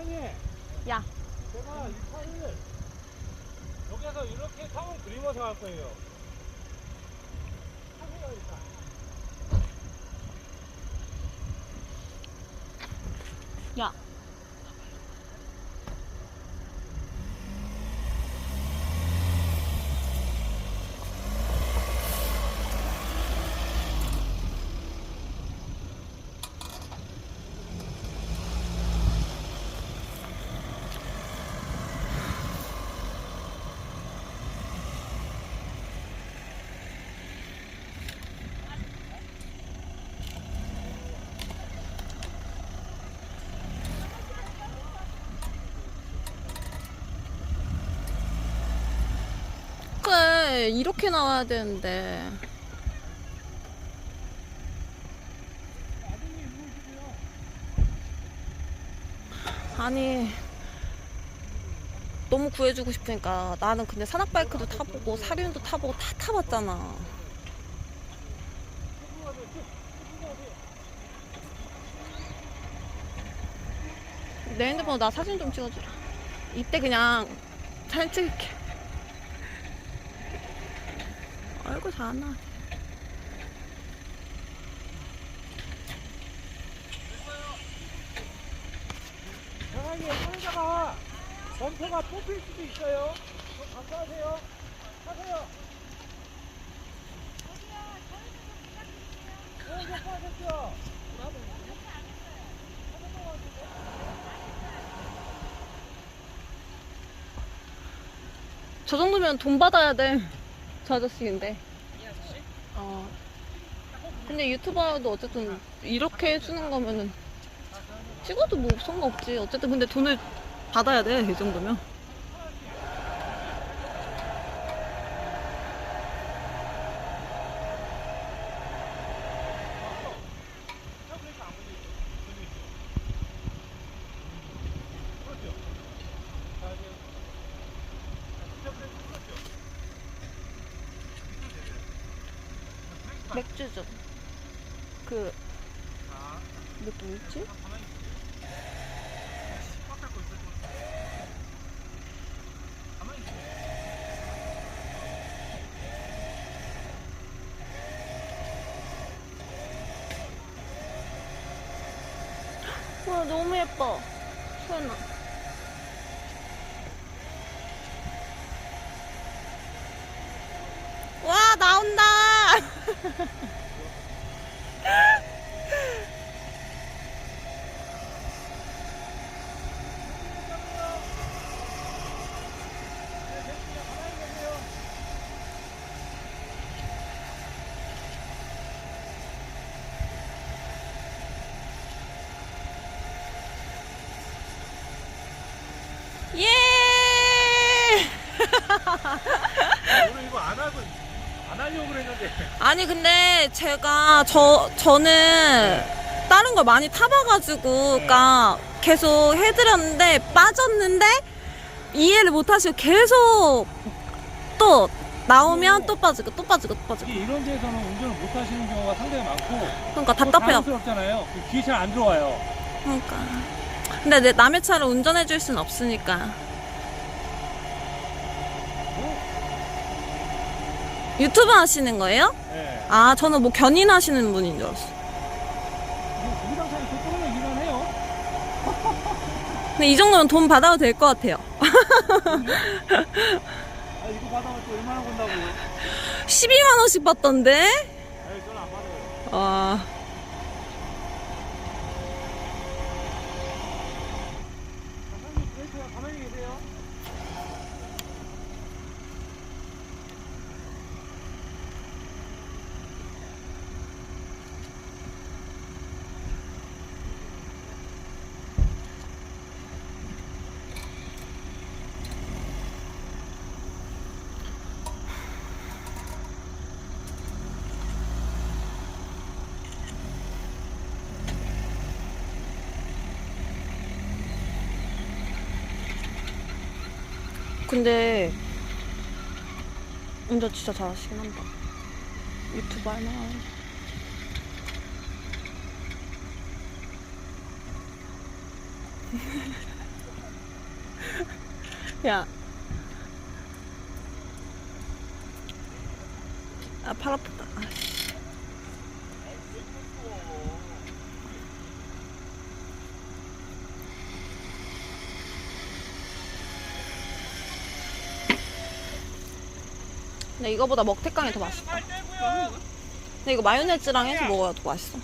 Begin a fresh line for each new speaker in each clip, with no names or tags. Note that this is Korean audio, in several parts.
사장님,
야,
제가 이 차를 여기서 이렇게 타고 그리면서 갈 거예요. 타세요, 일단.
야. 이렇게 나와야 되는데. 아니, 너무 구해주고 싶으니까 나는 근데 산악바이크도 타보고 사륜도 타보고 다 타봤잖아. 내 핸드폰 나 사진 좀 찍어주라. 이때 그냥 사진 찍을게. 얼굴 잘안 나와.
사장님, 상자가 범퍼가 뽑힐 수도 있어요. 좀 감사하세요. 몇 하셨죠?
저 정도면 돈 받아야 돼. 저 아저씨인데. 어. 근데 유튜버도 어쨌든 이렇게 해주는 거면은 찍어도 뭐 상관없지. 어쨌든 근데 돈을 받아야 돼. 이 정도면. 맥주 좀. 그, 이거 뭐였지? 와, 너무 예뻐. 소연아. 와, 나온다! 예!
오늘 이거 안 하고, 안 하려고 그랬는데.
아니 근데 제가 저 저는 다른 걸 많이 타봐가지고 그러니까 계속 해드렸는데 빠졌는데 이해를 못하시고 계속 또 나오면 또 빠지고 또 빠지고 또 빠지고
이게 이런 데서는 운전을 못 하시는 경우가 상당히 많고.
그러니까 답답해요.
당스럽잖아요. 뒤에 잘 안 들어와요.
그러니까 근데 내 남의 차를 운전해줄 순 없으니까 유튜브 하시는 거예요?
네.
아 저는 뭐 견인하시는 분인 줄 알았어.
차이 조금은 해요.
근데 이 정도면 돈 받아도 될 것 같아요.
아, 이거 받아면 또 얼마나 건다고요?
12만 원씩 받던데?
아니, 저는 안 받아요.
아.
사장님, 브레이크야, 가만히 계세요.
근데 운전 진짜 잘하시긴 한다. 유튜브 할만하네. 야. 아, 팔 아프다. 근데 이거보다 먹태깡이 더 맛있다. 근데 이거 마요네즈랑 해서 먹어야 더 맛있어.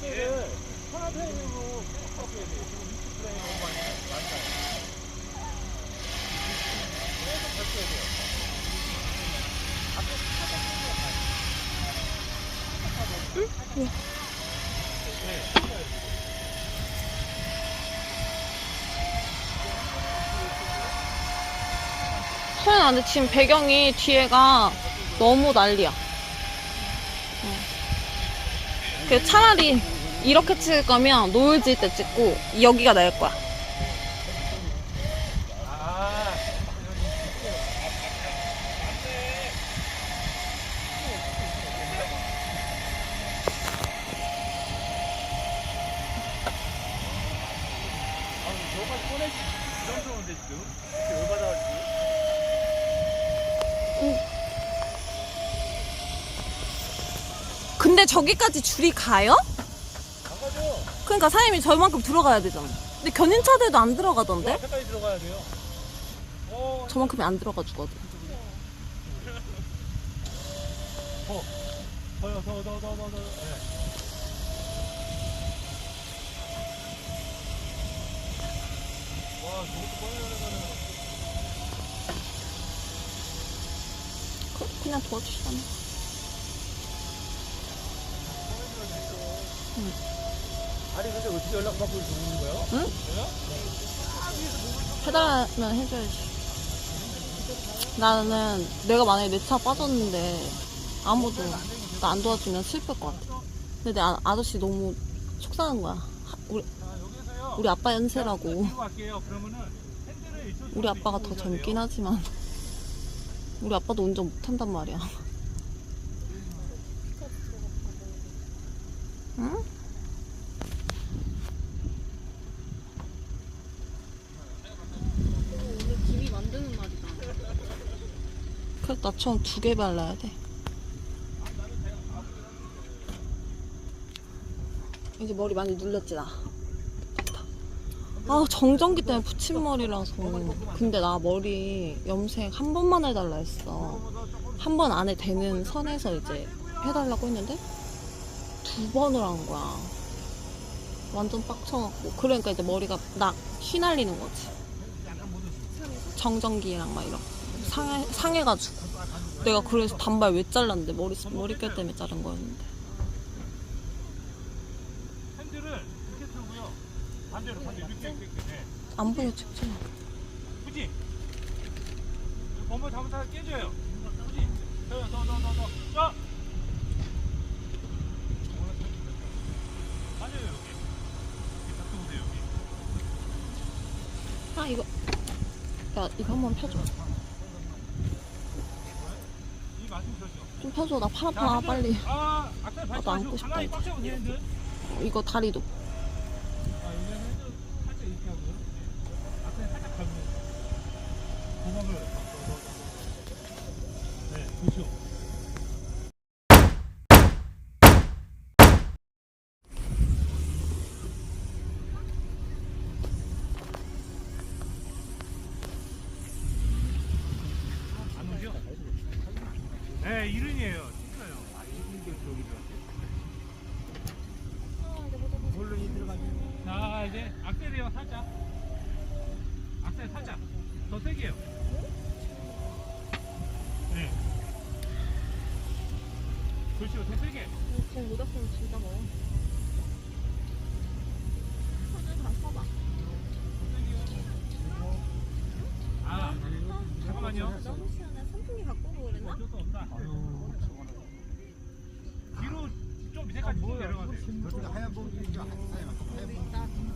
이 꺾어야 돼. 지금
배경이 뒤에가 너무 난리야. 어. 그 차라리 이렇게 찍을 거면 노을 질 때 찍고 여기가 나을 거야. 근데 저기까지 줄이 가요? 그러니까 사장님이 저만큼 들어가야 되잖아. 근데 견인차들도 안 들어가던데?
앞에까지 들어가야 돼요. 어,
저만큼이 안 들어가 주거든.
더, 더요, 더, 더, 더, 더, 더. 네. 와, 저것도 꺼내려면은.
그, 그냥 도와주시잖아.
아니, 근데 어떻게 연락받고 있는 거예요?
응?
내가?
해달라면 해줘야지. 나는 내가 만약에 내 차 빠졌는데 아무도 나 안 도와주면 슬플 것 같아. 근데 내 아, 아저씨 너무 속상한 거야. 하- 우리. 우리 아빠 연세라고.
뒤로 갈게요. 그러면은 핸들을 이쪽으로
우리 아빠가 더 젊긴. 하지만 우리 아빠도 운전 못한단 말이야. 응? 오늘 김이 만드는 날이다. 그래 나처럼 두개 발라야 돼. 이제 머리 많이 눌렸지 나. 아 정전기 때문에 붙임머리라서. 근데 나 머리 염색 한 번만 해달라 했어. 한 번 안에 되는 선에서 이제 해달라고 했는데 두 번을 한 거야. 완전 빡쳐갖고. 그러니까 이제 머리가 나 휘날리는 거지. 정전기랑 막 이렇게 상해, 상해가지고. 내가 그래서 단발 왜 잘랐는데 머리, 머릿결 때문에 자른 거였는데.
핸들을 이렇게 틀고요. 반대로, 반대로. 이렇게, 이렇게. 네.
안 보여, 직접.
그지? 범퍼 잘못하다 깨져요. 그지? 더, 더, 더, 더, 더. 자! 여기.
아, 이거. 야, 이거 한번 펴줘.
이 말씀 들었죠?
좀 펴줘. 나팔
자,
아파. 빨리.
아,
나도 안고 싶다, 이제. 어, 이거 다리도.
아, 여기 핸 그렇죠, 더 세게.
지금 못 왔으면 진짜 먹어.
아, 잠깐만요.
너무 시원해. 선풍기 갖고 오고 그랬나?
어쩔 수 없다. 뒤로 들어가세요.
저쪽에 하얀 봉지? 하얀 봉지.